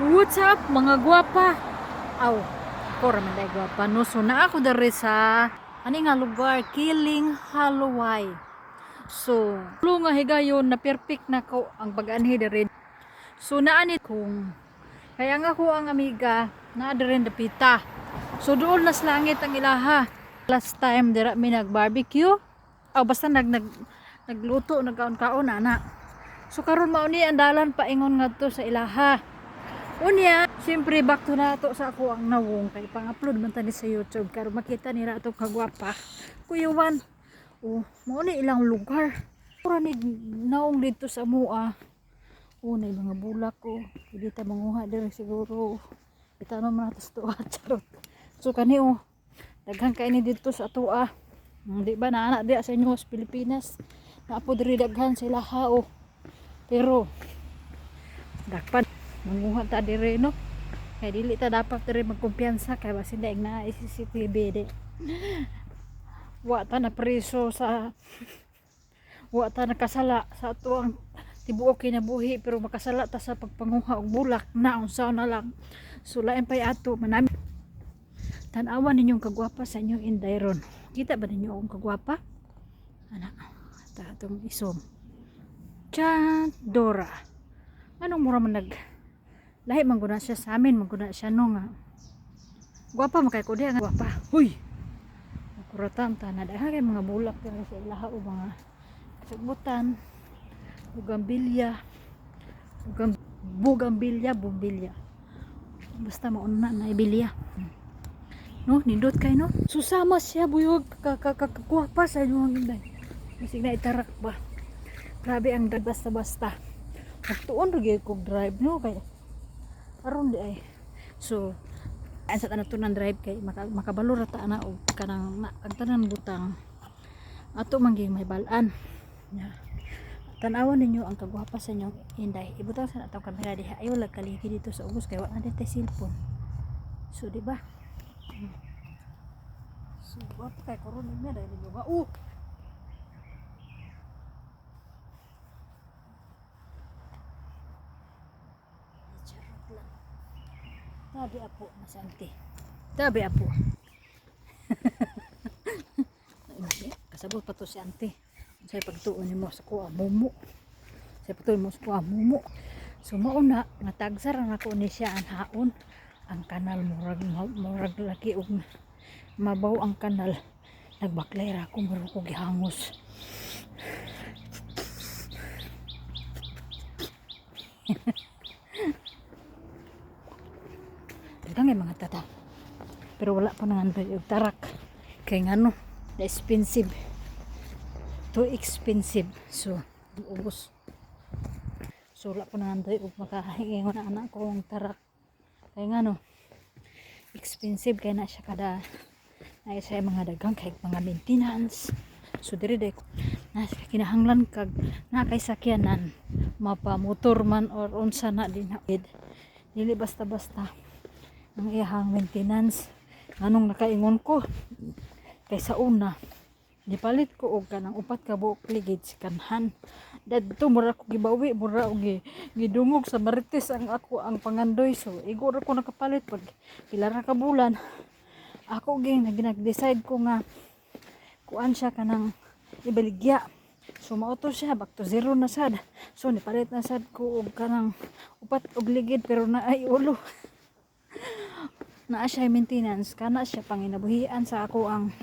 What's up mga gwapa? Aw, ako raman dahil gwapa no. So na ako dari sa ani nga lugar Kiling Haluay. So, lo nga higayon na perfect na ko ang pag-anhi dari. So naani kung kaya nga ko ang amiga na rin dapita. So doon nas langit ang ilaha. Last time dira mi nag-barbecue. Aw basta nag, nag nagluto nagkaon-kaon ana. So karon mao ni andalan paingon ngadto sa ilaha. Unya, siyempre back to na to sa ako ang nawong kay pang-upload man tani sa YouTube karon makita nila ato kagwapa. Kuya Juan, oh, mao ni ilang lugar. Pura ni naong dito sa mua. Oh, na mga bulak ko. Hindi ta manguha diri siguro. Kita naman nato sa tuwa, charot. So kani oh, daghang kay ni dito sa tuwa. Di ba na anak sa inyo sa Pilipinas. Naapo diri daghan sila ha oh. Pero dapat manguha ta dire no? Kay dili ta dapat dire magkumpiyansa kay basin daig na CCTV di. Wa ta na preso sa wa ta nakasala sa ato ang tibuok kinabuhi pero makasala ta sa pagpanguha og bulak na unsa na lang. So lain pay ato manami. Tan-awan ninyong kagwapa sa inyong indayron. Kita ba ninyo akong kagwapa? Anak ta atong isom. Chan Dora anong mura man nag lahi man guna siya sa amin maguna siya no nga. Gwapa makay ko diya nga. Gwapa huy! Kuratan ta na. Dahil kay mga bulak diri sa ilaha o mga sagbutan bugambilya bugam bugambilya bumbilya basta mauna na ibilya no nindot kay no? Susama siya buyog. Kakakagwapa sa inyo ang inday. Masig na itarak ba? Grabe ang basta basta magtuon rin kog drive no? Kay aron di ay. So sa tanan drive kay maka, makabalo ra ta na og kanang na, ang tanan butang. Ato mangging may balan. Yeah. tanawan ninyo ang kagwapa sa inyo inday. Ibutang sa natong kamera diha. Ayaw lag kaligi dito sa ubos kay wala na tay cellphone. So di ba? Hmm. so gwapa kay karon na dahil ninyo ba? Uh Tabi apo, masanti. Tabi apo. Kasabot pa to si ante. Sa pagtuon mo sa kuha mumu. Sa pagtuon mo sa kuha mumu. So mauna nga tagsar ang ako ni siya ang haon ang kanal murag murag laki og mabaw ang kanal nagbaklay ra ako murag ko gihangos Dagang mga tata. Pero wala pa nang yung tarak. Kaya nga no, na expensive. Too expensive. So, ubos. So, wala pa nang yung makahingi na anak ko ang tarak. Kaya nga no, expensive kaya na siya kada na yung mga dagang kay mga maintenance. So, diri day na kinahanglan kag na kay sakyanan mapamotor man or unsa na din dili basta basta ang iyahang maintenance. Anong nakaingon ko? Kaysa una gipalit ko og kanang upat ka buok ligid si kanhan. Dadto mura ko gibawi mura og gi- gidungog sa marites ang ako ang pangandoy. So igo ko nakapalit pag pila ra ka bulan ako ging nag-decide ko nga kuan siya kanang ibaligya. So mauto siya back to zero na sad. So nipalit na sad ko og kanang upat og ligid pero na ay ulo naa siya maintenance kana siya panginabuhian sa ako ang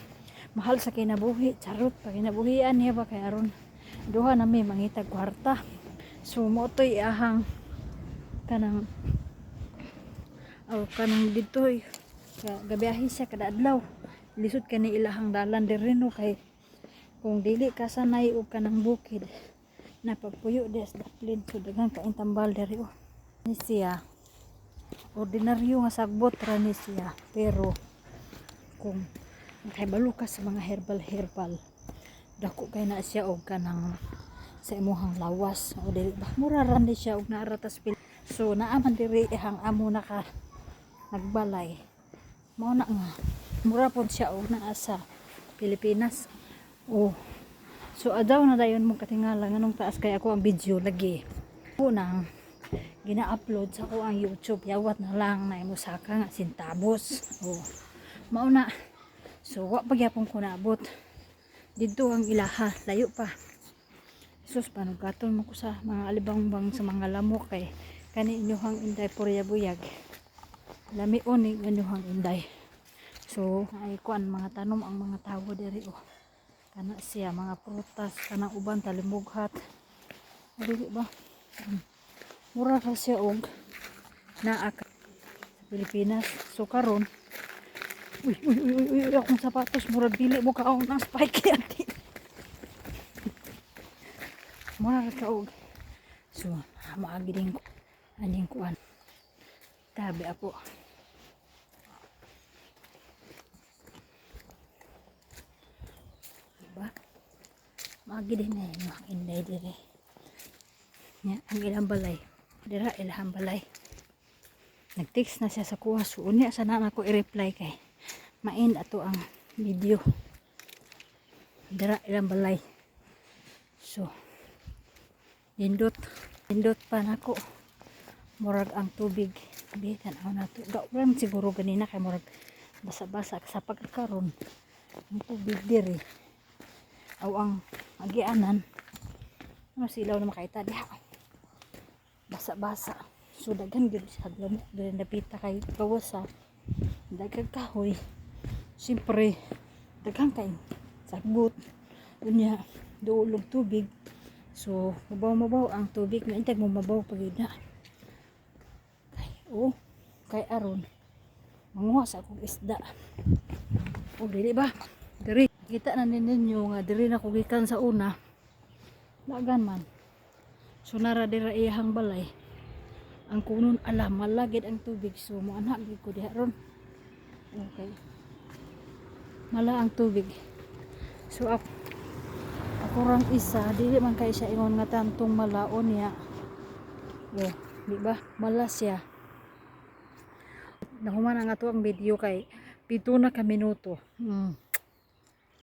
mahal sa kinabuhi charot panginabuhian niya ba kay aron? Duha na may mangitag kwarta. So mo to'y ahang kanang oh, kanang ditoy ka gabiyahe siya kada adlaw. Lisod kani ilahang dalan diri no kay kung dili ka sanay og kanang bukid na pagpuyo des daplin so daghang kain tambal diri oh. Ni siya ordinaryo nga sagbot ra ni siya pero kung makahibalo ka sa mga herbal herbal dako kay na siya og kanang sa imuhang lawas. O dili ba? Mura ra ni siya og naaratas pil so naaman diri ihang amo naka nagbalay. Mao na nga mura pod siya og naa sa Pilipinas. Oh so adaw na dayon mo katingala nganong taas kay ako ang video lagi. Unang gina-upload sa ko ang YouTube. Yawat na lang na imo saka nga sintabos. Oh mauna so wa pa gyapon ko naabot. Dito ang ilaha layo pa. Sus panugaton mo ko sa mga alibangbang sa mga lamok kay kani inyuhang inday porya buyag lami oni inyuhang inday. So ay kuan mga tanom ang mga tawo diri oh. Kana siya mga prutas kana uban talimughat. Dili ba? Hmm. Mura ka siya og naa sa Pilipinas. So karon. Uy uy uy uy, uy akong sapatos. Mura dili mo kaon ang spike ati mura ka og so maagi din ko. Aning kuan tabi ako diba? Maagi din na yun ang inday dire ang ilang balay dira ilang balay. Nag-text na siya sa kuha so unya sana na ko i-reply kay main ato ang video. Dira ilang balay. So nindot nindot pa nako murag ang tubig. Bitan ako na to. Gawran siguro ganina kay murag basa-basa sa pagkakaroon ang tubig diri. Aw ang agianan. Ano silaw na makaita? Diha basa-basa. So daghan gyud sa lamok dili napita kay kawasa. Daghang kahoy. Siyempre daghang kay sagbot. Unya duulog tubig. So mabaw-mabaw ang tubig. Na intag mo mabaw pag yun na. Kay oh kay aron. Manguha sa akong isda. Oh dili ba? Diri. Kita na ninyo nga diri na ko gikan sa una. Lagan man so nara dira iyahang balay. Ang kunon alam malagid ang tubig. So mo anak gid ko diha ron. Okay. Mala ang tubig. So ako ako rang isa dili man kay siya ingon nga tantong malaon niya. Oh di ba? Mala siya. Nahuman ang ato ang video kay pito na ka minuto. Hmm.